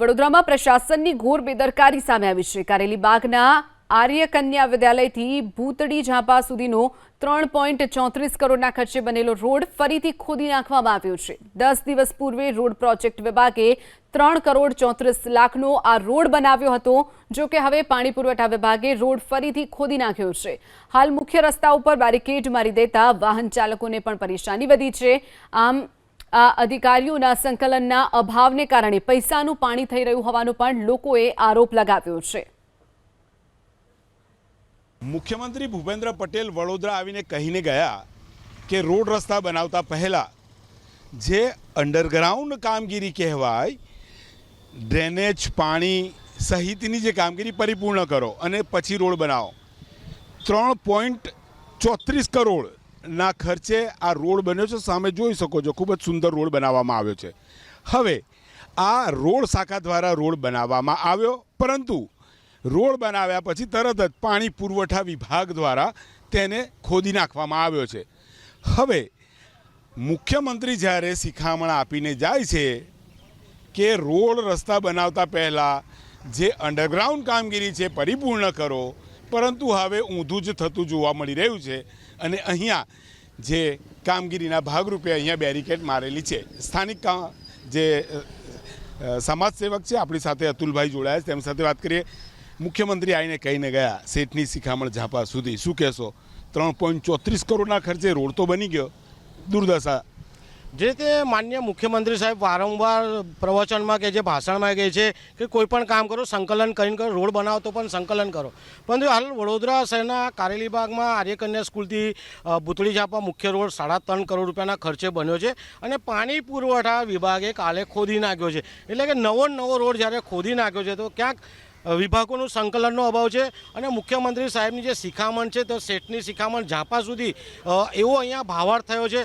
વડોદરામાં પ્રશાસનની ઘોર બેદરકારી સામે આવી છે. કારેલી બાગના આર્ય કન્યા વિદ્યાલયથી ભૂતડી ઝાંપા સુધીનો ત્રણ પોઈન્ટ ચોત્રીસ કરોડના ખર્ચે બનેલો રોડ ફરીથી ખોદી નાખવામાં આવ્યો છે. દસ દિવસ પૂર્વે રોડ પ્રોજેક્ટ વિભાગે ત્રણ કરોડ ચોત્રીસ લાખનો આ રોડ બનાવ્યો હતો. જો કે હવે પાણી પુરવઠા વિભાગે રોડ ફરીથી ખોદી નાખ્યો છે. હાલ મુખ્ય રસ્તા ઉપર બેરિકેડ મારી દેતા વાહન ચાલકોને પણ પરેશાની વધી છે. આમ આ અધિકારીઓના સંકલનના અભાવને કારણે પૈસાનું પાણી થઈ રહ્યું હોવાનો પણ લોકોએ આરોપ લગાવ્યો છે. મુખ્યમંત્રી ભૂપેન્દ્ર પટેલ વડોદરા આવીને કહીને ગયા કે રોડ રસ્તા બનાવતા પહેલાં જે અંડરગ્રાઉન્ડ કામગીરી કહેવાય, ડ્રેનેજ પાણી સહિતની જે કામગીરી પરિપૂર્ણ કરો અને પછી રોડ બનાવો. ત્રણ પોઈન્ટ ચોત્રીસ કરોડના ખર્ચે આ રોડ બન્યો છે. સામે જોઈ શકો છો, ખૂબ જ સુંદર રોડ બનાવવામાં આવ્યો છે. હવે, આ રોડ શાખા દ્વારા રોડ બનાવવામાં આવ્યો, પરંતુ રોડ બનાવ્યા પછી તરત જ પાણી પુરવઠા વિભાગ દ્વારા તેને ખોદી નાખવામાં આવ્યો છે. હવે, મુખ્યમંત્રી જ્યારે શિખામણ આપીને જાય છે કે રોડ રસ્તા બનાવતા પહેલાં જે અંડરગ્રાઉન્ડ કામગીરી છે, પરિપૂર્ણ કરો પરંતુ હવે ઊંધું જ થતું જોવા મળી રહ્યું છે અને અહીંયા જે કામગીરીના ભાગરૂપે અહીંયા બેરિકેડ મારેલી છે. સ્થાનિક જે સમાજસેવક છે, આપણી સાથે અતુલભાઈ જોડાયા છે. તેમની સાથે વાત કરીએ. મુખ્યમંત્રી આવીને કહીને ગયા, શેઠની શિખામણ ઝાપા સુધી. શું કહેશો? ત્રણ પોઈન્ટ ચોત્રીસ કરોડના ખર્ચે રોડ તો બની ગયો. દુર્દશા. જે તે માન્ય મુખ્યમંત્રી સાહેબ વારંવાર પ્રવચનમાં કે જે ભાષણમાં કહે છે કે કોઈ પણ કામ કરો, સંકલન કરીને કરો, રોડ બનાવો તો પણ સંકલન કરો. પરંતુ હાલ વડોદરા શહેરના કારેલીબાગમાં આર્યકન્યા સ્કૂલથી ભૂતળી ઝાપા મુખ્ય રોડ સાડા ત્રણ કરોડ રૂપિયાના ખર્ચે બન્યો છે અને પાણી પુરવઠા વિભાગે કાલે ખોદી નાખ્યો છે. એટલે કે નવો નવો રોડ જ્યારે ખોદી નાખ્યો છે તો ક્યાંક વિભાગોનું સંકલનનો અભાવ છે અને મુખ્યમંત્રી સાહેબની જે શિખામણ છે, તો શેઠની શિખામણ ઝાપા સુધી એવો અહીંયા ભાવાર્થ થયો છે.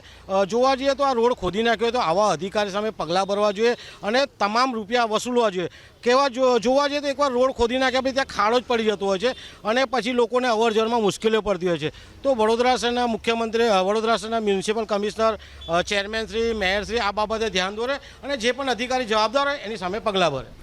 જોવા જઈએ તો આ રોડ ખોદી નાખ્યો તો આવા અધિકારી સામે પગલાં ભરવા જોઈએ અને તમામ રૂપિયા વસૂલવા જોઈએ. કેવા જોવા જઈએ તો એકવાર રોડ ખોદી નાખ્યા પછી ત્યાં ખાડો જ પડી જતો હોય છે અને પછી લોકોને અવરજવરમાં મુશ્કેલીઓ પડતી હોય છે. તો વડોદરા શહેરના મુખ્યમંત્રી વડોદરા શહેરના municipal commissioner chairman Shri, mayor Shri આ બાબતે ધ્યાન દોરે અને જે પણ અધિકારી જવાબદાર હોય એની સામે પગલાં ભરે.